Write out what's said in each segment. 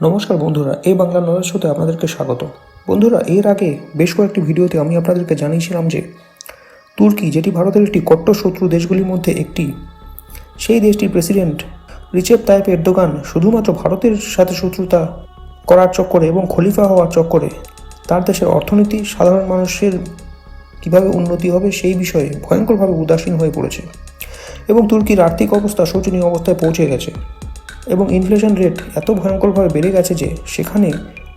নমস্কার বন্ধুরা, এই বাংলা নলেজ শোতে আপনাদেরকে স্বাগত। বন্ধুরা, এর আগে বেশ কয়েকটি ভিডিওতে আমি আপনাদেরকে জানিয়েছিলাম যে, তুর্কি, যেটি ভারতের একটি কট্টর শত্রু দেশগুলির মধ্যে একটি, সেই দেশটির প্রেসিডেন্ট রিচেপ তাইপ এরদোগান শুধুমাত্র ভারতের সাথে শত্রুতা করার চক্করে এবং খলিফা হওয়ার চক্করে তার দেশের অর্থনীতি, সাধারণ মানুষের কীভাবে উন্নতি হবে সেই বিষয়ে ভয়ঙ্করভাবে উদাসীন হয়ে পড়েছে এবং তুর্কির আর্থিক অবস্থা শোচনীয় অবস্থায় পৌঁছে গেছে। এবং ইনফ্লেশন রেট এত ভয়ঙ্করভাবে বেড়ে গেছে যে সেখানে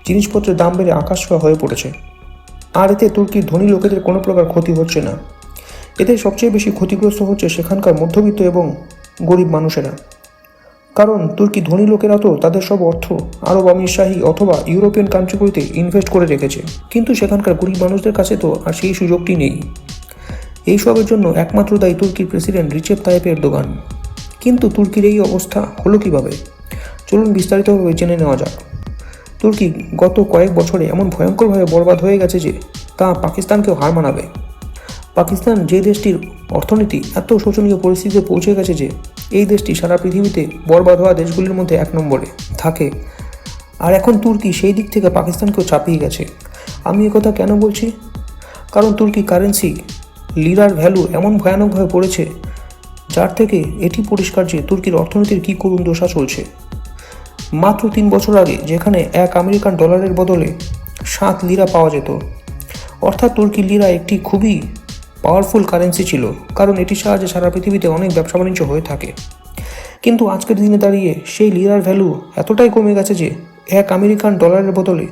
জিনিসপত্রের দাম বেড়ে আকাশ হয়ে পড়েছে। আর এতে তুর্কির ধনী লোকেদের কোনো প্রকার ক্ষতি হচ্ছে না। এতে সবচেয়ে বেশি ক্ষতিগ্রস্ত হচ্ছে সেখানকার মধ্যবিত্ত এবং গরিব মানুষেরা। কারণ তুর্কি ধনী লোকেরা তো তাদের সব অর্থ আরব আমির শাহী অথবা ইউরোপিয়ান কান্ট্রিগুলিতে ইনভেস্ট করে রেখেছে। কিন্তু সেখানকার গরিব মানুষদের কাছে তো আর সেই সুযোগটি নেই। এইসবের জন্য একমাত্র দায়ী তুর্কির প্রেসিডেন্ট রিচেপ তাইপ এরদোগান কিন্তু তুর্কির এই অবস্থা হলো কীভাবে? চলুন বিস্তারিতভাবে জেনে নেওয়া যাক। তুর্কি গত কয়েক বছরে এমন ভয়ঙ্করভাবে বরবাদ হয়ে গেছে যে তা পাকিস্তানকেও হার মানাবে। পাকিস্তান যে দেশটির অর্থনীতি এত শোচনীয় পরিস্থিতিতে পৌঁছে গেছে যে এই দেশটি সারা পৃথিবীতে বরবাদ হওয়া দেশগুলির মধ্যে এক নম্বরে থাকে। আর এখন তুর্কি সেই দিক থেকে পাকিস্তানকেও চাপিয়ে গেছে। আমি কথা কেন বলছি? কারণ তুর্কি কারেন্সি লিরার ভ্যালু এমন ভয়ানকভাবে পড়েছে যার থেকে এটি পরিষ্কার যে তুর্কির অর্থনীতির কী করুণ দশা চলছে। মাত্র তিন বছর আগে যেখানে এক আমেরিকান ডলারের বদলে সাত লিরা পাওয়া যেত। অর্থাৎ তুর্কি লিরা একটি খুবই পাওয়ারফুল কারেন্সি ছিল, কারণ এটির সাহায্যে সারা পৃথিবীতে অনেক ব্যবসা বাণিজ্য হয়ে থাকে। কিন্তু আজকের দিনে দাঁড়িয়ে সেই লিরার ভ্যালু এতটাই কমে গেছে যে এক আমেরিকান ডলারের বদলে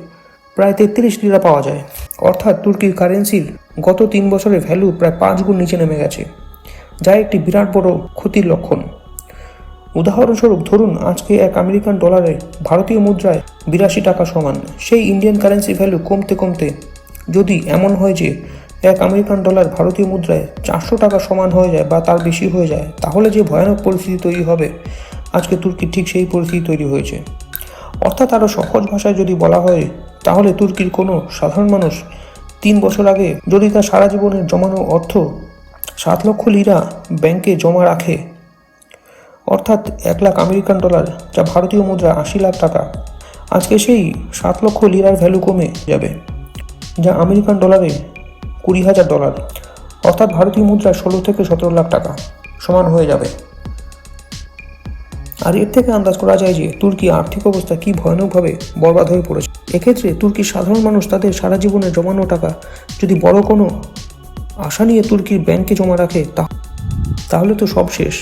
প্রায় তেত্রিশ লিরা পাওয়া যায়। অর্থাৎ তুর্কির কারেন্সির গত তিন বছরের ভ্যালু প্রায় পাঁচ গুণ নিচে নেমে গেছে। যা একটি বিরাট বড় ক্ষতির লক্ষণ। উদাহরণস্বরূপ, ধরুন, আজকে এক আমেরিকান ডলারে ভারতীয় মুদ্রায় বিরাশি টাকা সমান। সেই ইন্ডিয়ান কারেন্সি ভ্যালু কমতে কমতে, যদি এমন হয় যে এক আমেরিকান ডলার ভারতীয় মুদ্রায় চারশো টাকা সমান হয়ে যায় বা তার বেশি হয়ে যায়, তাহলে যে ভয়ানক পরিস্থিতি তৈরি হবে, আজকে তুর্কির ঠিক সেই পরিস্থিতি তৈরি হয়েছে। অর্থাৎ আরও সহজ ভাষায় যদি বলা হয়, তাহলে তুর্কির কোনো সাধারণ মানুষ তিন বছর আগে যদি তার সারা জীবনের জমানো অর্থ সাত লক্ষ লিরা ব্যাংকে জমা রাখে। অর্থাৎ এক লাখ আমেরিকান ডলার, যা ভারতীয় মুদ্রা আশি লাখ টাকা। আজকে সেই সাত লক্ষ লিরার ভ্যালু কমে যাবে, যা আমেরিকান ডলারে কুড়ি হাজার ডলার, অর্থাৎ ভারতীয় মুদ্রা ষোলো থেকে সতেরো লাখ টাকা সমান হয়ে যাবে। আর এর থেকে আন্দাজ করা যায় যে তুর্কি আর্থিক অবস্থা কী ভয়ানকভাবে বরবাদ হয়ে পড়েছে। এক্ষেত্রে তুর্কির সাধারণ মানুষ তাদের সারা জীবনে জমানো টাকা যদি বড় কোনো আশা নিয়ে তুর্কির ব্যাংকে জমা রাখে, তা তাহলে তো সব শেষ।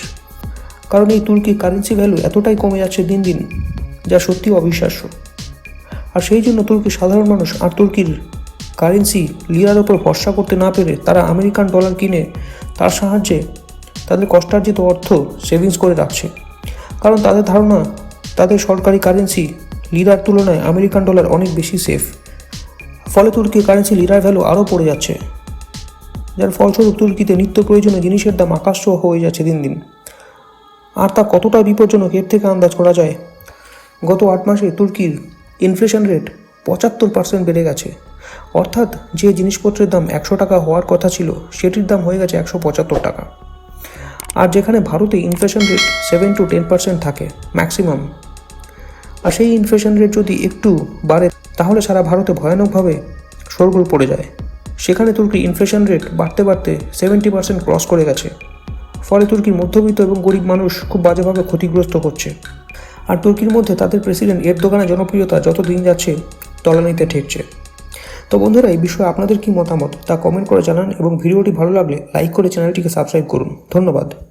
কারণ এই তুর্কির কারেন্সি ভ্যালু এতটাই কমে যাচ্ছে দিন দিন, যা সত্যি অবিশ্বাস্য। আর সেই জন্য তুর্কির সাধারণ মানুষ আর তুর্কির কারেন্সি লিরার ওপর ভরসা করতে না পেরে তারা আমেরিকান ডলার কিনে তার সাহায্যে তাদের কষ্টার্জিত অর্থ সেভিংস করে রাখছে। কারণ তাদের ধারণা, তাদের সরকারি কারেন্সি লিরার তুলনায় আমেরিকান ডলার অনেক বেশি সেফ ফলে তুর্কির কারেন্সি লিরার ভ্যালু আরও পড়ে যাচ্ছে। যার ফলস্বরূপ তুর্কিতে নিত্য প্রয়োজনীয় জিনিসের দাম আকাশ হয়ে যাচ্ছে দিন দিন। আর তা কতটা বিপজ্জনক, এর থেকে আন্দাজ করা যায়? গত আট মাসে তুর্কির ইনফ্লেশন রেট পঁচাত্তর পার্সেন্ট বেড়ে গেছে। অর্থাৎ যে জিনিসপত্রের দাম একশো টাকা হওয়ার কথা ছিল, সেটির দাম হয়ে গেছে একশো পঁচাত্তর টাকা। আর যেখানে ভারতে inflation rate seven to ten percent থাকে ম্যাক্সিমাম আর সেই ইনফ্লেশন রেট যদি একটু বাড়ে, তাহলে সারা ভারতে ভয়ানকভাবে শোরগোল পড়ে যায়। সেখানে তুর্কির ইনফ্লেশন রেট বাড়তে বাড়তে সেভেন্টি পার্সেন্ট ক্রস করে গেছে। ফলে তুর্কির মধ্যবিত্ত এবং গরিব মানুষ খুব বাজেভাবে ক্ষতিগ্রস্ত হচ্ছে। আর তুর্কির মধ্যে তাদের প্রেসিডেন্ট এর দোকানে জনপ্রিয়তা যত দিন যাচ্ছে, তলানিতে ঠেকছে। তো বন্ধুরা, এই বিষয়ে আপনাদের কী মতামত তা কমেন্ট করে জানান এবং ভিডিওটি ভালো লাগলে লাইক করে চ্যানেলটিকে সাবস্ক্রাইব করুন। ধন্যবাদ।